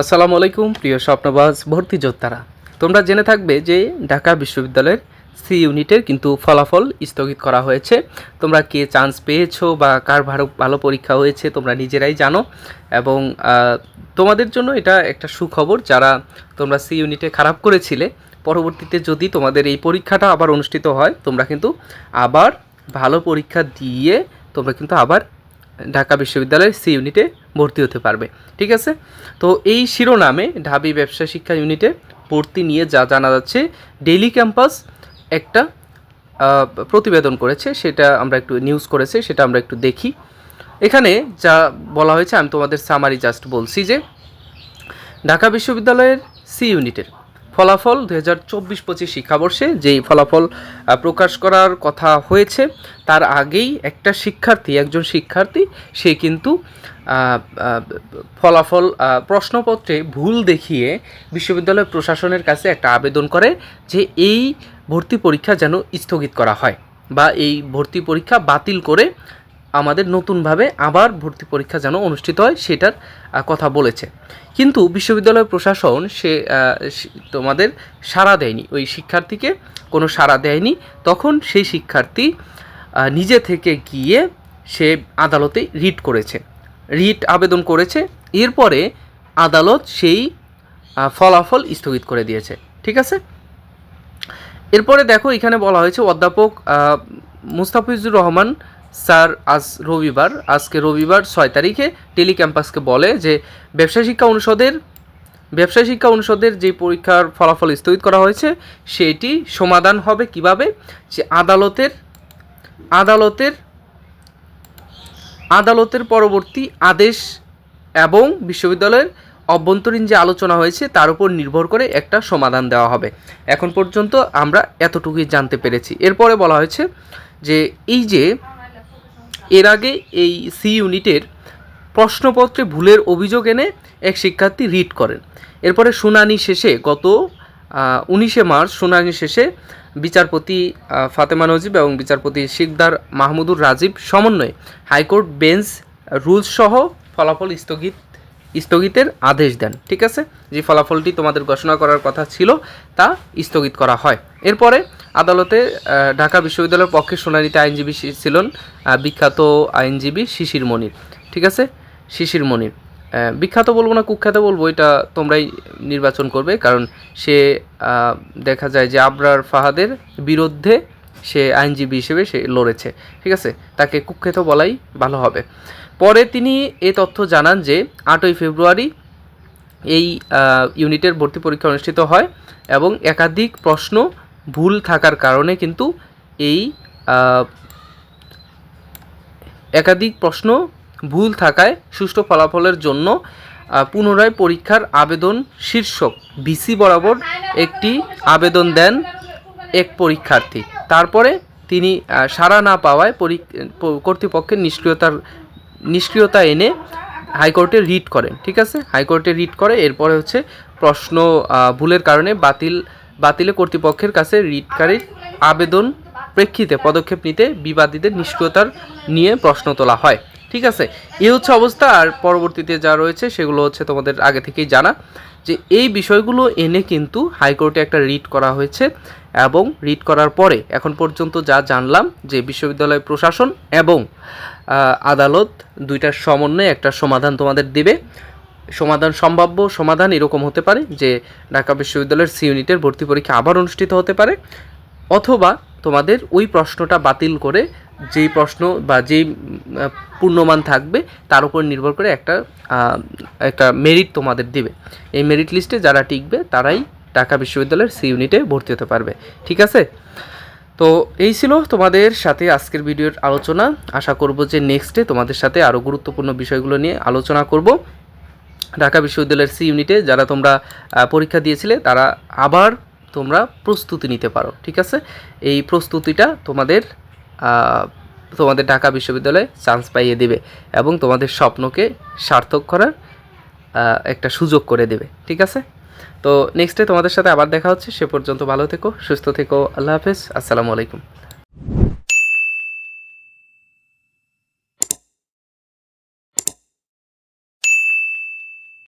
আসসালামু আলাইকুম, প্রিয় স্বপ্নবাজ ভর্তি যোদ্ধারা। তোমরা জেনে থাকবে যে ঢাকা বিশ্ববিদ্যালয়ের সি ইউনিটের কিন্তু ফলাফল স্থগিত করা হয়েছে। তোমরা কে চান্স পেয়েছ বা কার ভালো ভালো পরীক্ষা হয়েছে তোমরা নিজেরাই জানো। এবং তোমাদের জন্য এটা একটা সুখবর যারা তোমরা সি ইউনিটে খারাপ করেছিলে। পরবর্তীতে যদি তোমাদের এই পরীক্ষাটা আবার অনুষ্ঠিত হয়, তোমরা কিন্তু আবার ভালো পরীক্ষা দিয়ে তোমরা কিন্তু আবার ঢাকা বিশ্ববিদ্যালয়ের সি ইউনিটে ভর্তি হতে পারবে, ঠিক আছে? তো এই শিরোনামে ঢাবি ব্যবসা শিক্ষা ইউনিটে ভর্তি নিয়ে যা জানা যাচ্ছে, ডেইলি ক্যাম্পাস একটা প্রতিবেদন করেছে, সেটা আমরা একটু নিউজ করেছে, সেটা আমরা একটু দেখি। এখানে যা বলা হয়েছে, আমি তোমাদের সামারি জাস্ট বলছি যে, ঢাকা বিশ্ববিদ্যালয়ের সি ইউনিটের ফলাফল দু হাজার চব্বিশ পঁচিশ শিক্ষাবর্ষে যেই ফলাফল প্রকাশ করার কথা হয়েছে, তার আগেই একটা শিক্ষার্থী, একজন শিক্ষার্থী, সে কিন্তু ফলাফল প্রশ্নপত্রে ভুল দেখিয়ে বিশ্ববিদ্যালয় প্রশাসনের কাছে একটা আবেদন করে যে এই ভর্তি পরীক্ষা যেন স্থগিত করা হয় বা এই ভর্তি পরীক্ষা বাতিল করে আমাদের নতুনভাবে আবার ভর্তি পরীক্ষা যেন অনুষ্ঠিত হয়, সেটার কথা বলেছে। কিন্তু বিশ্ববিদ্যালয় প্রশাসন সে তোমাদের সাড়া দেয়নি। ওই শিক্ষার্থীকে কোনো সাড়া দেয়নি। তখন সেই শিক্ষার্থী নিজে থেকে গিয়ে সে আদালতে রিট করেছে। রিট আবেদন করেছে। এরপরে আদালত সেই ফলাফল স্থগিত করে দিয়েছে। ঠিক আছে? এরপরে দেখো এখানে বলা হয়েছে, অধ্যাপক মুস্তাফিজুর রহমান স্যার, আজ রবিবার। আজকে রবিবার, ছয় তারিখে টেলি ক্যাম্পাসকে বলে যে, ব্যবসায় শিক্ষা অনুষদের, ব্যবসায় শিক্ষা অনুষদের যে পরীক্ষার ফলাফল স্থগিত করা হয়েছে, সেটি সমাধান হবে কীভাবে? যে আদালতের আদালতের আদালতের পরবর্তী আদেশ এবং বিশ্ববিদ্যালয়ের অভ্যন্তরীণ যে আলোচনা হয়েছে, তার উপর নির্ভর করে একটা সমাধান দেওয়া হবে। এখন পর্যন্ত আমরা এতটুকুই জানতে পেরেছি। এরপরে বলা হয়েছে যে, এই যে এর আগে এই সি ইউনিটের প্রশ্নপত্রে ভুলের অভিযোগ এনে এক শিক্ষার্থী রিট করেন। এরপরে শুনানি শেষে গত উনিশে মার্চ শুনানি শেষে বিচারপতি ফাতেমা নজিব এবং বিচারপতি শিকদার মাহমুদুর রাজীব সমন্বয়ে হাইকোর্ট, বেঞ্চ রুলস সহ ফলাফল স্থগিত স্থগিতের আদেশ দেন, ঠিক আছে? যে ফলাফলটি তোমাদের ঘোষণা করার কথা ছিল, তা স্থগিত করা হয়। এরপরে আদালতে ঢাকা বিশ্ববিদ্যালয়ের পক্ষে শুনানিতে আইনজীবী ছিলেন বিখ্যাত আইনজীবী শিশির মনির, ঠিক আছে? শিশির মনির। বিখ্যাত বলব না, কুখ্যাত বলব, এটা তোমরাই নির্বাচন করবে, কারণ সে দেখা যায় যে আবরার ফাহাদের বিরুদ্ধে সে আইনজীবী হিসেবে সে লড়েছে, ঠিক আছে? তাকে কুখ্যাত বলাই ভালো হবে। পরে তিনি এ তথ্য জানান যে আটই ফেব্রুয়ারি এই ইউনিটের ভর্তি পরীক্ষা অনুষ্ঠিত হয় এবং একাধিক প্রশ্ন ভুল থাকার কারণে কিন্তু এই একাধিক প্রশ্ন ভুল থাকায় সুষ্ঠু ফলাফলের জন্য পুনরায় পরীক্ষার আবেদন শীর্ষক ভিসি বরাবর একটি আবেদন দেন এক পরীক্ষার্থী। তারপরে তিনি সাড়া না পাওয়ায় কর্তৃপক্ষের নিষ্ক্রিয়তার নিষ্ক্রিয়তা এনে হাইকোর্টে রিট করেন, ঠিক আছে? হাইকোর্টে রিট করে, এরপরে হচ্ছে প্রশ্ন ভুলের কারণে বাতিল, বাতিলে কর্তৃপক্ষের কাছে রিটকারীর আবেদন প্রেক্ষিতে পদক্ষেপ নিতে বিবাদীদের নিষ্ক্রিয়তার নিয়ে প্রশ্ন তোলা হয়, ঠিক আছে? এই হচ্ছে অবস্থা, আর পরবর্তীতে যা রয়েছে সেগুলো হচ্ছে তোমাদের আগে থেকেই জানা, যে এই বিষয়গুলো এনে কিন্তু হাইকোর্টে একটা রিট করা হয়েছে এবং রিট করার পরে এখন পর্যন্ত যা জানলাম যে বিশ্ববিদ্যালয় প্রশাসন এবং আদালত দুইটার সমন্বয়ে একটা সমাধান তোমাদের দেবে। সমাধান সম্ভাব্য সমাধান এরকম হতে পারে যে ঢাকা বিশ্ববিদ্যালয়ের সি ইউনিটের ভর্তি পরীক্ষা আবার অনুষ্ঠিত হতে পারে, অথবা তোমাদের ওই প্রশ্নটা বাতিল করে যেই প্রশ্ন বা যেই পূর্ণমান থাকবে তার উপর নির্ভর করে একটা একটা মেরিট তোমাদের দিবে। এই মেরিট লিস্টে যারা টিকবে তারাই ঢাকা বিশ্ববিদ্যালয়ের সি ইউনিটে ভর্তি হতে পারবে। ঠিক আছে? তো এই ছিল তোমাদের সাথে আজকের ভিডিওর আলোচনা। আশা করব যে নেক্সটে তোমাদের সাথে আরও গুরুত্বপূর্ণ বিষয়গুলো নিয়ে আলোচনা করব। ঢাকা বিশ্ববিদ্যালয়ের সি ইউনিটে যারা তোমরা পরীক্ষা দিয়েছিলে, তারা আবার তোমরা প্রস্তুতি নিতে পারো, ঠিক আছে? এই প্রস্তুতিটা তোমাদের তোমাদের ঢাকা বিশ্ববিদ্যালয়ে চান্স পাইয়ে দেবে এবং তোমাদের স্বপ্নকে সার্থক করার একটা সুযোগ করে দেবে, ঠিক আছে? তো নেক্সটে তোমাদের সাথে আবার দেখা হচ্ছে, সে পর্যন্ত ভালো থেকো, সুস্থ থেকো, আল্লাহ হাফেজ, আসসালামু আলাইকুম।